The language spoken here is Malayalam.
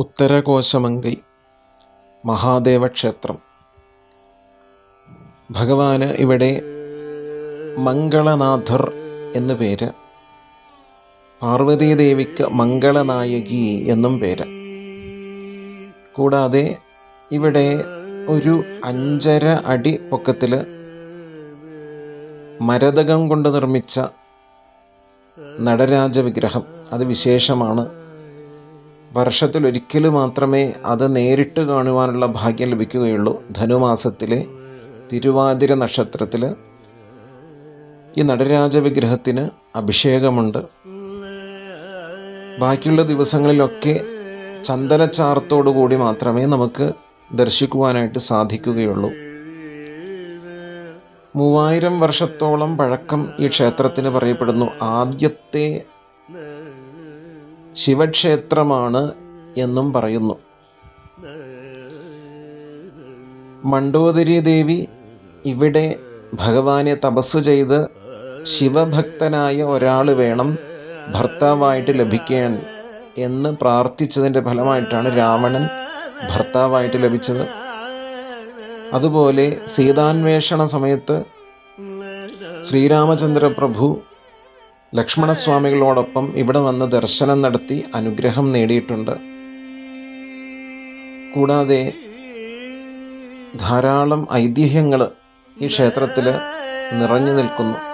ഉത്തരകോശമങ്കൈ മഹാദേവക്ഷേത്രം. ഭഗവാന് ഇവിടെ മംഗളനാഥർ എന്നു പേര്. പാർവതീദേവിക്ക് മംഗളനായകി എന്നും പേര്. കൂടാതെ ഇവിടെ ഒരു അഞ്ചര അടി പൊക്കത്തിൽ മരതകം കൊണ്ട് നിർമ്മിച്ച നടരാജ വിഗ്രഹം അത് വിശേഷമാണ്. വർഷത്തിലൊരിക്കൽ മാത്രമേ അത് നേരിട്ട് കാണുവാനുള്ള ഭാഗ്യം ലഭിക്കുകയുള്ളൂ. ധനുമാസത്തിലെ തിരുവാതിര നക്ഷത്രത്തിൽ ഈ നടരാജ വിഗ്രഹത്തിന് അഭിഷേകമുണ്ട്. ബാക്കിയുള്ള ദിവസങ്ങളിലൊക്കെ ചന്ദനച്ചാർത്തോടു കൂടി മാത്രമേ നമുക്ക് ദർശിക്കുവാനായിട്ട് സാധിക്കുകയുള്ളൂ. മൂവായിരം വർഷത്തോളം പഴക്കം ഈ ക്ഷേത്രത്തിന് പറയപ്പെടുന്നു. ആദ്യത്തെ ശിവക്ഷേത്രമാണ് എന്നും പറയുന്നു. മണ്ടോദരി ദേവി ഇവിടെ ഭഗവാനെ തപസ്സു ചെയ്ത് ശിവഭക്തനായ ഒരാൾ വേണം ഭർത്താവായിട്ട് ലഭിക്കാൻ എന്ന് പ്രാർത്ഥിച്ചതിന്റെ ഫലമായിട്ടാണ് രാവണൻ ഭർത്താവായിട്ട് ലഭിച്ചത്. അതുപോലെ സീതാന്വേഷണ സമയത്ത് ശ്രീരാമചന്ദ്ര പ്രഭു ലക്ഷ്മണസ്വാമികളോടൊപ്പം ഇവിടെ വന്ന് ദർശനം നടത്തി അനുഗ്രഹം നേടിയിട്ടുണ്ട്. കൂടാതെ ധാരാളം ഐതിഹ്യങ്ങൾ ഈ ക്ഷേത്രത്തിൽ നിറഞ്ഞു നിൽക്കുന്നു.